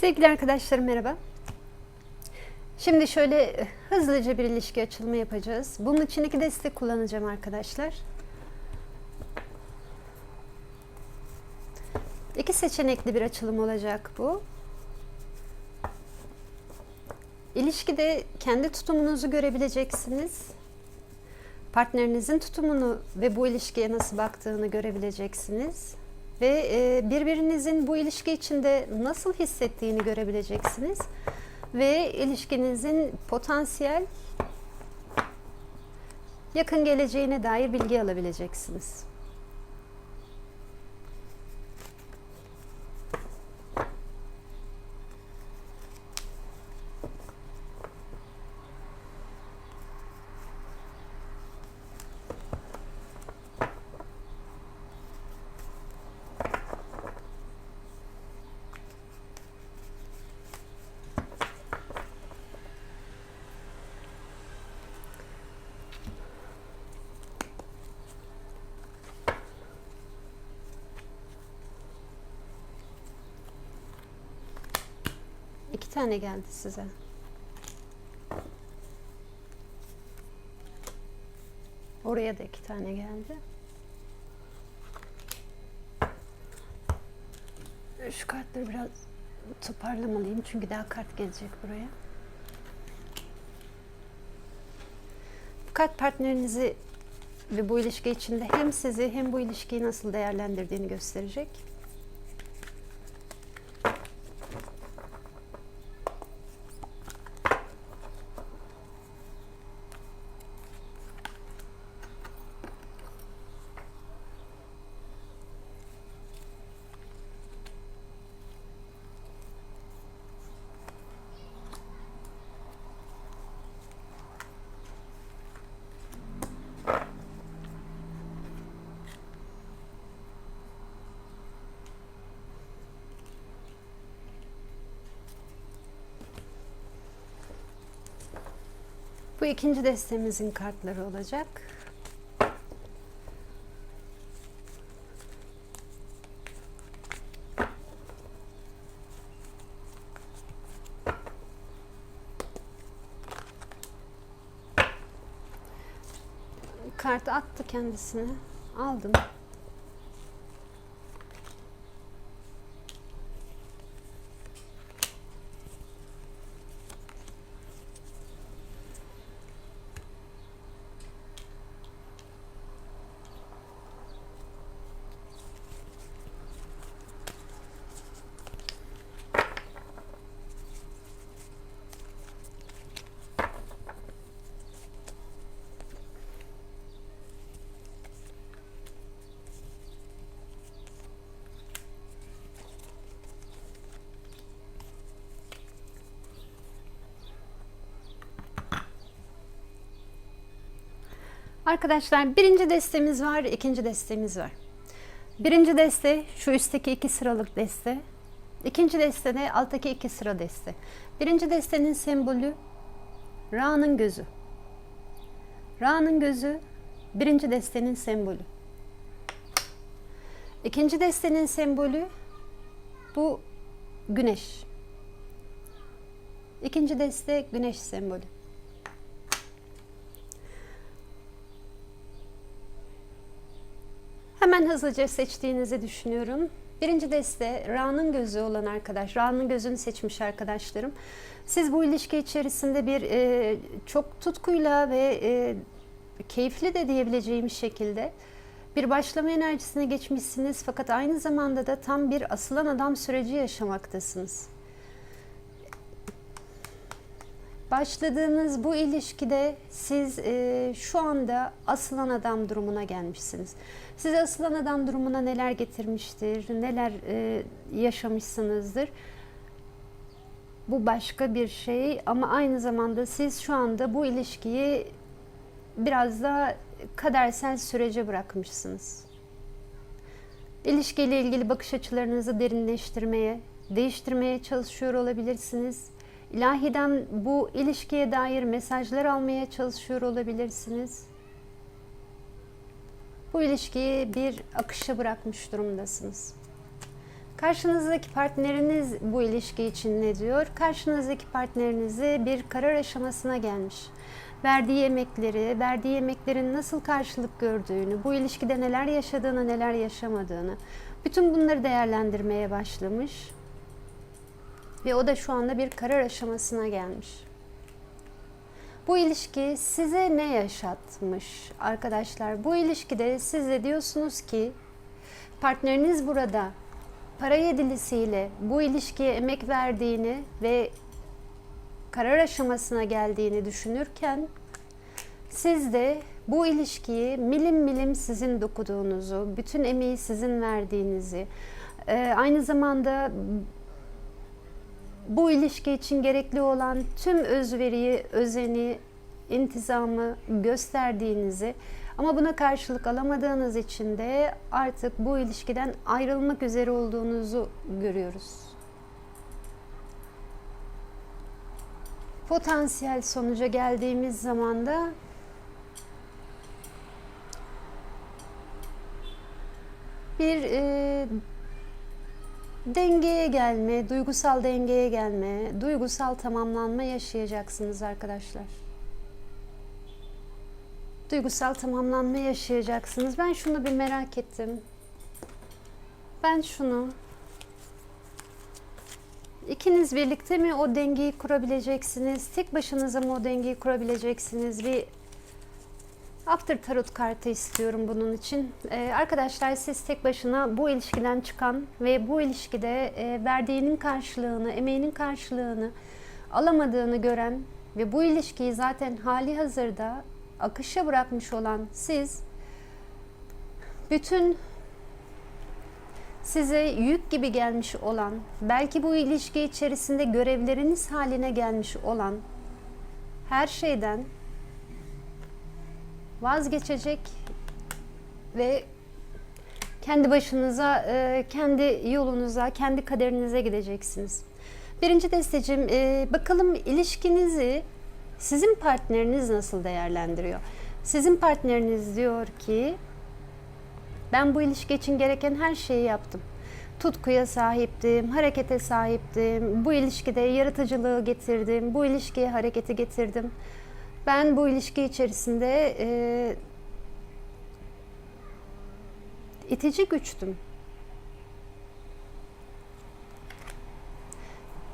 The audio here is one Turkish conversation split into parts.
Sevgili arkadaşlarım merhaba. Şimdi şöyle hızlıca bir ilişki açılımı yapacağız. Bunun için iki destek kullanacağım arkadaşlar. İki seçenekli bir açılım olacak bu. İlişkide kendi tutumunuzu görebileceksiniz. Partnerinizin tutumunu ve bu ilişkiye nasıl baktığını görebileceksiniz. Ve e, birbirinizin bu ilişki içinde nasıl hissettiğini görebileceksiniz. Ve ilişkinizin potansiyel yakın geleceğine dair bilgi alabileceksiniz. İki tane geldi size. Oraya da iki tane geldi. Şu kartları biraz toparlamalıyım çünkü daha kart gelecek buraya. Bu kart partnerinizi ve bu ilişki içinde hem sizi hem bu ilişkiyi nasıl değerlendirdiğini gösterecek. Bu ikinci destemizin kartları olacak. Kartı attı kendisine. Aldım. Arkadaşlar birinci destemiz var, ikinci destemiz var. Birinci deste şu üstteki iki sıralık deste. İkinci deste de alttaki iki sıra deste. Birinci destenin sembolü Ra'nın gözü. Ra'nın gözü birinci destenin sembolü. İkinci destenin sembolü bu güneş. İkinci deste güneş sembolü. Hemen hızlıca seçtiğinizi düşünüyorum. Birinci deste Ra'nın gözü olan arkadaş, Ra'nın gözünü seçmiş arkadaşlarım. Siz bu ilişki içerisinde bir e, çok tutkuyla ve e, keyifli de diyebileceğimiz şekilde bir başlama enerjisine geçmişsiniz fakat aynı zamanda da tam bir asılan adam süreci yaşamaktasınız. Başladığınız bu ilişkide siz e, şu anda asılan adam durumuna gelmişsiniz. Size asılan adam durumuna neler getirmiştir, neler e, yaşamışsınızdır. Bu başka bir şey ama aynı zamanda siz şu anda bu ilişkiyi biraz da kadersel sürece bırakmışsınız. İlişkiyle ilgili bakış açılarınızı derinleştirmeye, değiştirmeye çalışıyor olabilirsiniz. İlahiden bu ilişkiye dair mesajlar almaya çalışıyor olabilirsiniz. Bu ilişkiyi bir akışa bırakmış durumdasınız. Karşınızdaki partneriniz bu ilişki için ne diyor? Karşınızdaki partnerinizi bir karar aşamasına gelmiş. Verdiği emekleri, verdiği emeklerin nasıl karşılık gördüğünü, bu ilişkide neler yaşadığını, neler yaşamadığını, bütün bunları değerlendirmeye başlamış. Ve o da şu anda bir karar aşamasına gelmiş. Bu ilişki size ne yaşatmış arkadaşlar? Bu ilişkide siz de diyorsunuz ki partneriniz burada para yedilisiyle bu ilişkiye emek verdiğini ve karar aşamasına geldiğini düşünürken siz de bu ilişkiyi milim milim sizin dokuduğunuzu, bütün emeği sizin verdiğinizi, aynı zamanda bu ilişki için gerekli olan tüm özveriyi, özeni, intizamı gösterdiğinizi ama buna karşılık alamadığınız için de artık bu ilişkiden ayrılmak üzere olduğunuzu görüyoruz. Potansiyel sonuca geldiğimiz zaman da bir e, dengeye gelme, duygusal dengeye gelme, duygusal tamamlanma yaşayacaksınız arkadaşlar. Duygusal tamamlanma yaşayacaksınız. Ben şunu bir merak ettim. Ben şunu ikiniz birlikte mi o dengeyi kurabileceksiniz? Tek başınıza mı o dengeyi kurabileceksiniz? Bir After Tarot kartı istiyorum bunun için. Ee, arkadaşlar siz tek başına bu ilişkiden çıkan ve bu ilişkide e, verdiğinin karşılığını, emeğinin karşılığını alamadığını gören ve bu ilişkiyi zaten hali hazırda akışa bırakmış olan siz bütün size yük gibi gelmiş olan, belki bu ilişki içerisinde görevleriniz haline gelmiş olan her şeyden vazgeçecek ve kendi başınıza, e, kendi yolunuza, kendi kaderinize gideceksiniz. Birinci destecim, e, bakalım ilişkinizi sizin partneriniz nasıl değerlendiriyor? Sizin partneriniz diyor ki, ben bu ilişki için gereken her şeyi yaptım. Tutkuya sahiptim, harekete sahiptim, bu ilişkide yaratıcılığı getirdim, bu ilişkiye hareketi getirdim. Ben bu ilişki içerisinde e, itici güçtüm.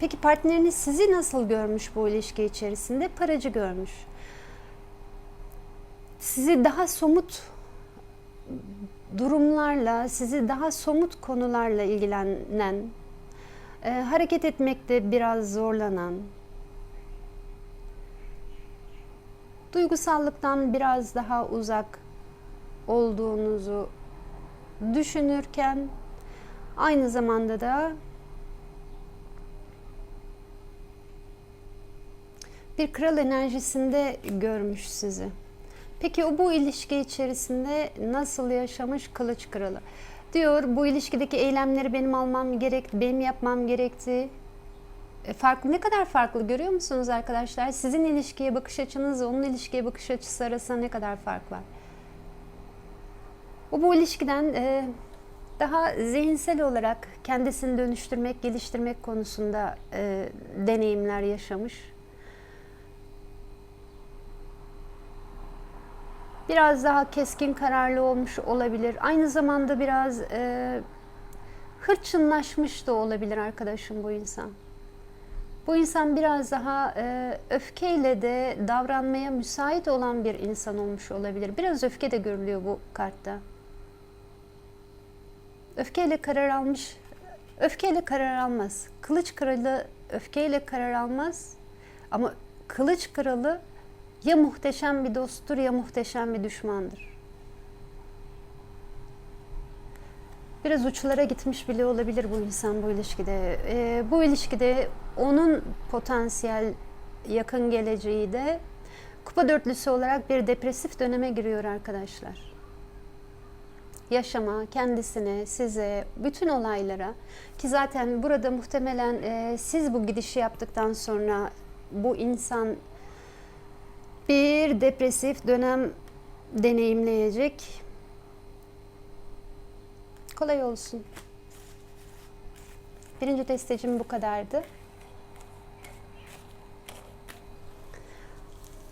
Peki partneriniz sizi nasıl görmüş bu ilişki içerisinde? Paracı görmüş. Sizi daha somut durumlarla, sizi daha somut konularla ilgilenen, e, hareket etmekte biraz zorlanan, duygusallıktan biraz daha uzak olduğunuzu düşünürken aynı zamanda da bir kral enerjisinde görmüş sizi. Peki o bu ilişki içerisinde nasıl yaşamış kılıç kralı? Diyor bu ilişkideki eylemleri benim almam gerek, benim yapmam gerekti. E, farklı ne kadar farklı görüyor musunuz arkadaşlar? Sizin ilişkiye bakış açınız onun ilişkiye bakış açısı arasında ne kadar fark var? O bu ilişkiden e, daha zihinsel olarak kendisini dönüştürmek, geliştirmek konusunda e, deneyimler yaşamış. Biraz daha keskin kararlı olmuş olabilir. Aynı zamanda biraz e, hırçınlaşmış da olabilir arkadaşım bu insan. Bu insan biraz daha e, öfkeyle de davranmaya müsait olan bir insan olmuş olabilir. Biraz öfke de görülüyor bu kartta. Öfkeyle karar almış. Öfkeyle karar almaz. Kılıç kralı öfkeyle karar almaz. Ama kılıç kralı ya muhteşem bir dosttur ya muhteşem bir düşmandır. Biraz uçlara gitmiş bile olabilir bu insan bu ilişkide. Ee, bu ilişkide onun potansiyel yakın geleceği de kupa dörtlüsü olarak bir depresif döneme giriyor arkadaşlar. Yaşama, kendisine, size, bütün olaylara ki zaten burada muhtemelen e, siz bu gidişi yaptıktan sonra bu insan bir depresif dönem deneyimleyecek. Kolay olsun. Birinci destecim bu kadardı.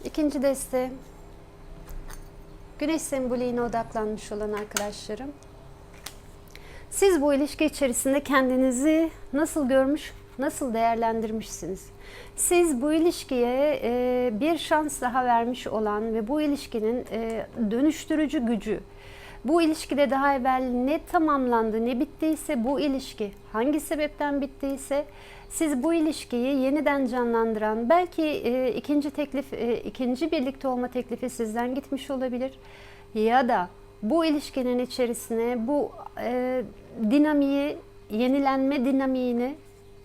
İkinci deste güneş sembolüne odaklanmış olan arkadaşlarım. Siz bu ilişki içerisinde kendinizi nasıl görmüş, nasıl değerlendirmişsiniz? Siz bu ilişkiye e, bir şans daha vermiş olan ve bu ilişkinin e, dönüştürücü gücü, bu ilişkide daha evvel ne tamamlandı, ne bittiyse bu ilişki, hangi sebepten bittiyse siz bu ilişkiyi yeniden canlandıran, belki e, ikinci teklif, e, ikinci birlikte olma teklifi sizden gitmiş olabilir ya da bu ilişkinin içerisine bu e, dinamiği, yenilenme dinamiğini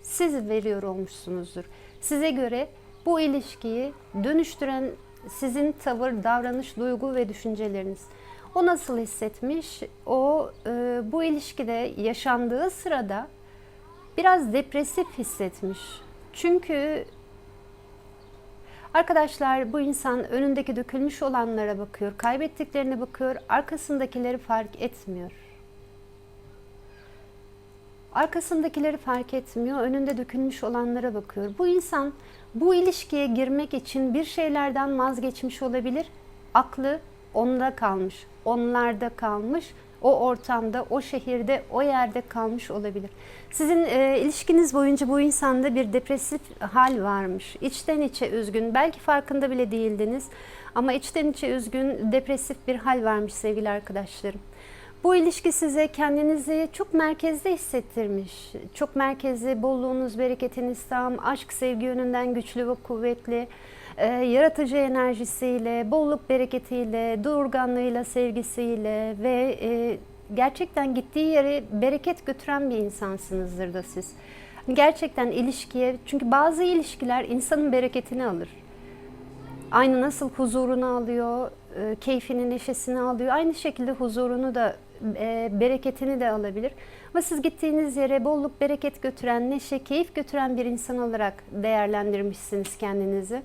siz veriyor olmuşsunuzdur. Size göre bu ilişkiyi dönüştüren sizin tavır, davranış, duygu ve düşünceleriniz. O nasıl hissetmiş? O e, bu ilişkide yaşandığı sırada biraz depresif hissetmiş. Çünkü arkadaşlar bu insan önündeki dökülmüş olanlara bakıyor, kaybettiklerine bakıyor, arkasındakileri fark etmiyor. Arkasındakileri fark etmiyor, önünde dökülmüş olanlara bakıyor. Bu insan bu ilişkiye girmek için bir şeylerden vazgeçmiş olabilir. Aklı onda kalmış, onlarda kalmış, o ortamda, o şehirde, o yerde kalmış olabilir. Sizin e, ilişkiniz boyunca bu insanda bir depresif hal varmış. İçten içe üzgün, belki farkında bile değildiniz ama içten içe üzgün, depresif bir hal varmış sevgili arkadaşlarım. Bu ilişki size kendinizi çok merkezde hissettirmiş. Çok merkezde, bolluğunuz, bereketiniz tam, aşk, sevgi yönünden güçlü ve kuvvetli, e, yaratıcı enerjisiyle, bolluk bereketiyle, doğurganlığıyla, sevgisiyle ve e, gerçekten gittiği yere bereket götüren bir insansınızdır da siz. Gerçekten ilişkiye, çünkü bazı ilişkiler insanın bereketini alır. Aynı nasıl huzurunu alıyor, e, keyfini, neşesini alıyor. Aynı şekilde huzurunu da, e, bereketini de alabilir. Ama siz gittiğiniz yere bolluk, bereket götüren, neşe, keyif götüren bir insan olarak değerlendirmişsiniz kendinizi.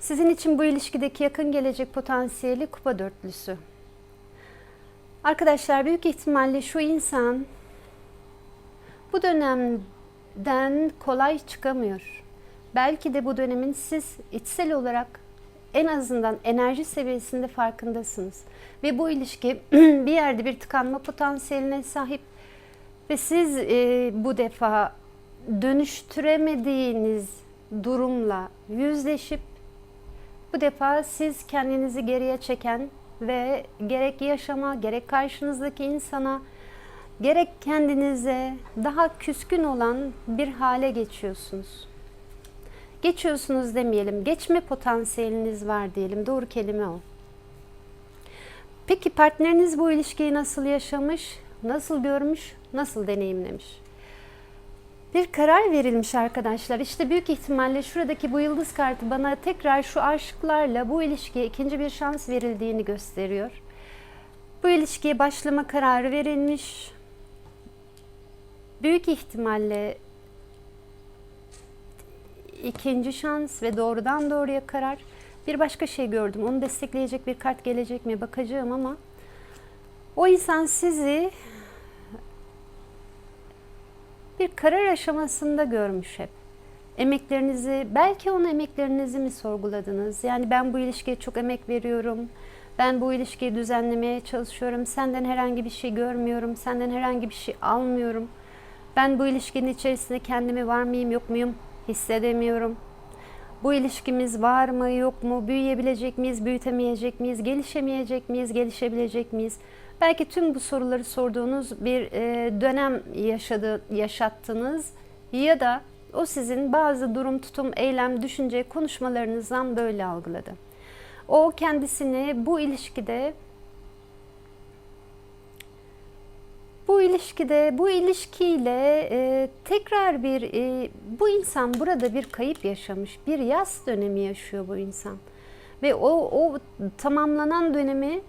Sizin için bu ilişkideki yakın gelecek potansiyeli kupa dörtlüsü. Arkadaşlar büyük ihtimalle şu insan bu dönemden kolay çıkamıyor. Belki de bu dönemin siz içsel olarak en azından enerji seviyesinde farkındasınız. Ve bu ilişki bir yerde bir tıkanma potansiyeline sahip ve siz e, bu defa dönüştüremediğiniz durumla yüzleşip bu defa siz kendinizi geriye çeken ve gerek yaşama, gerek karşınızdaki insana, gerek kendinize daha küskün olan bir hale geçiyorsunuz. Geçiyorsunuz demeyelim, geçme potansiyeliniz var diyelim, doğru kelime o. Peki partneriniz bu ilişkiyi nasıl yaşamış, nasıl görmüş, nasıl deneyimlemiş? Bir karar verilmiş arkadaşlar. İşte büyük ihtimalle şuradaki bu yıldız kartı bana tekrar şu aşklarla bu ilişkiye ikinci bir şans verildiğini gösteriyor. Bu ilişkiye başlama kararı verilmiş. Büyük ihtimalle ikinci şans ve doğrudan doğruya karar. Bir başka şey gördüm. Onu destekleyecek bir kart gelecek mi bakacağım ama o insan sizi bir karar aşamasında görmüş hep. Emeklerinizi, belki onun emeklerinizi mi sorguladınız? Yani ben bu ilişkiye çok emek veriyorum. Ben bu ilişkiyi düzenlemeye çalışıyorum. Senden herhangi bir şey görmüyorum. Senden herhangi bir şey almıyorum. Ben bu ilişkinin içerisinde kendimi var mıyım, yok muyum hissedemiyorum. Bu ilişkimiz var mı, yok mu? Büyüyebilecek miyiz, büyütemeyecek miyiz? Gelişemeyecek miyiz, gelişebilecek miyiz? Belki tüm bu soruları sorduğunuz bir e, dönem yaşadı, yaşattınız ya da o sizin bazı durum, tutum, eylem, düşünce, konuşmalarınızdan böyle algıladı. O kendisini bu ilişkide bu ilişkide, bu ilişkiyle e, tekrar bir, e, bu insan burada bir kayıp yaşamış, bir yaz dönemi yaşıyor bu insan. Ve o, o tamamlanan dönemi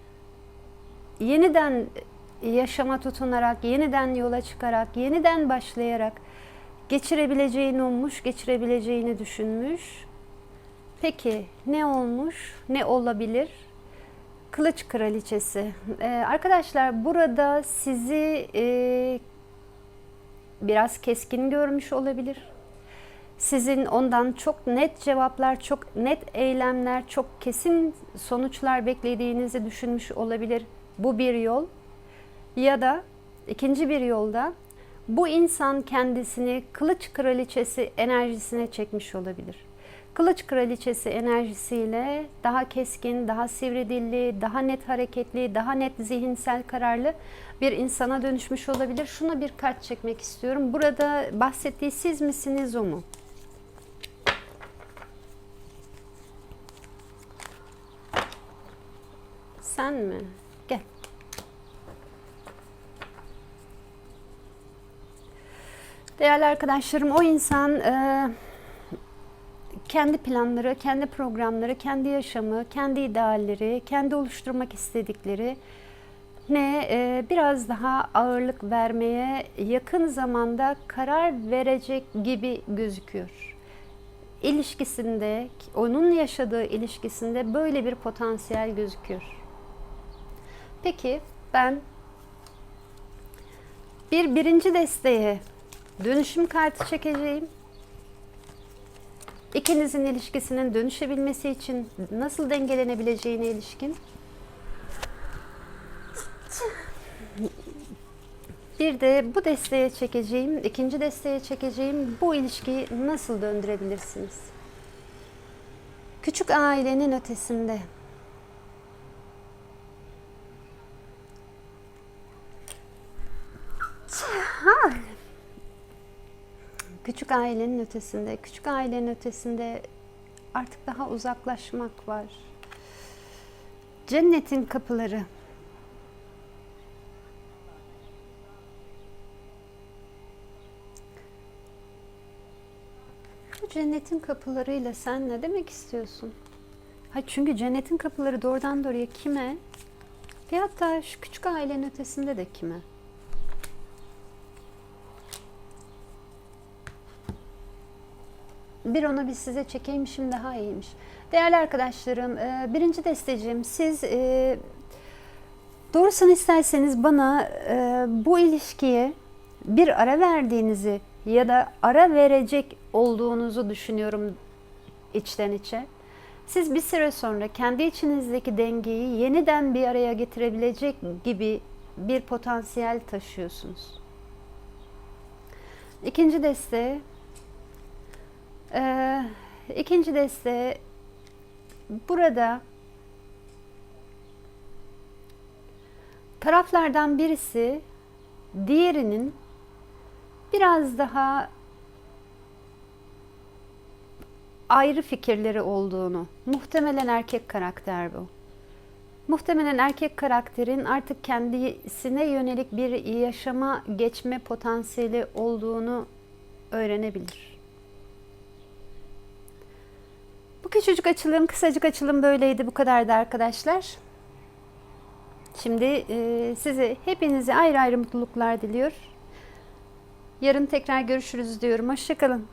yeniden yaşama tutunarak, yeniden yola çıkarak, yeniden başlayarak geçirebileceğini ummuş, geçirebileceğini düşünmüş. Peki ne olmuş, ne olabilir? Kılıç Kraliçesi. Ee, arkadaşlar burada sizi e, biraz keskin görmüş olabilir. Sizin ondan çok net cevaplar, çok net eylemler, çok kesin sonuçlar beklediğinizi düşünmüş olabilir. Bu bir yol. Ya da ikinci bir yolda bu insan kendisini kılıç kraliçesi enerjisine çekmiş olabilir. Kılıç kraliçesi enerjisiyle daha keskin, daha sivri dilli, daha net hareketli, daha net zihinsel kararlı bir insana dönüşmüş olabilir. Şuna bir kart çekmek istiyorum. Burada bahsettiği siz misiniz o mu? Sen mi? Gel. Değerli arkadaşlarım, o insan e, kendi planları, kendi programları, kendi yaşamı, kendi idealleri, kendi oluşturmak istedikleri ne e, biraz daha ağırlık vermeye yakın zamanda karar verecek gibi gözüküyor. İlişkisinde, onun yaşadığı ilişkisinde böyle bir potansiyel gözüküyor. Peki ben bir birinci desteğe dönüşüm kartı çekeceğim. İkinizin ilişkisinin dönüşebilmesi için nasıl dengelenebileceğine ilişkin. Bir de bu desteğe çekeceğim, ikinci desteğe çekeceğim bu ilişkiyi nasıl döndürebilirsiniz? Küçük ailenin ötesinde. Ha. Küçük ailenin ötesinde, küçük ailenin ötesinde artık daha uzaklaşmak var. Cennetin kapıları. Bu cennetin kapılarıyla sen ne demek istiyorsun? Ha çünkü cennetin kapıları doğrudan doğruya kime? Ve hatta şu küçük ailenin ötesinde de kime? Bir onu bir size çekeymişim daha iyiymiş. Değerli arkadaşlarım, e, birinci destecim siz e, doğrusunu isterseniz bana e, bu ilişkiye bir ara verdiğinizi ya da ara verecek olduğunuzu düşünüyorum içten içe. Siz bir süre sonra kendi içinizdeki dengeyi yeniden bir araya getirebilecek gibi bir potansiyel taşıyorsunuz. İkinci deste ee, ikinci deste burada taraflardan birisi diğerinin biraz daha ayrı fikirleri olduğunu, muhtemelen erkek karakter bu. Muhtemelen erkek karakterin artık kendisine yönelik bir yaşama geçme potansiyeli olduğunu öğrenebilir. Bu küçücük açılım, kısacık açılım böyleydi. Bu kadardı arkadaşlar. Şimdi e, size hepinize ayrı ayrı mutluluklar diliyor. Yarın tekrar görüşürüz diyorum. Hoşçakalın.